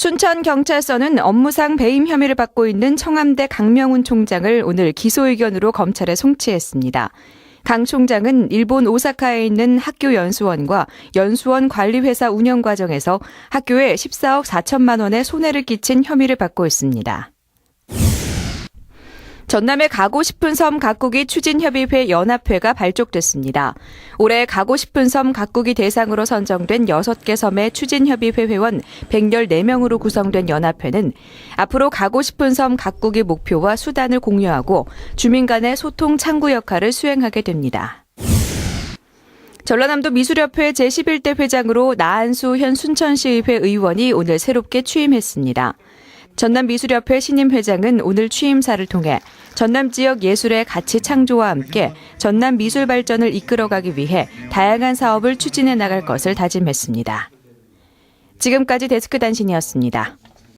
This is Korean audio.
순천경찰서는 업무상 배임 혐의를 받고 있는 청암대 강명훈 총장을 오늘 기소 의견으로 검찰에 송치했습니다. 강 총장은 일본 오사카에 있는 학교 연수원과 연수원 관리회사 운영 과정에서 학교에 14억 4천만 원의 손해를 끼친 혐의를 받고 있습니다. 전남의 가고 싶은 섬 가꾸기 추진협의회 연합회가 발족됐습니다. 올해 가고 싶은 섬 가꾸기 대상으로 선정된 6개 섬의 추진협의회 회원 114명으로 구성된 연합회는 앞으로 가고 싶은 섬 가꾸기 목표와 수단을 공유하고 주민 간의 소통 창구 역할을 수행하게 됩니다. 전라남도 미술협회 제11대 회장으로 나한수 현 순천시의회 의원이 오늘 새롭게 취임했습니다. 전남미술협회 신임 회장은 오늘 취임사를 통해 전남 지역 예술의 가치 창조와 함께 전남 미술 발전을 이끌어가기 위해 다양한 사업을 추진해 나갈 것을 다짐했습니다. 지금까지 데스크 단신이었습니다.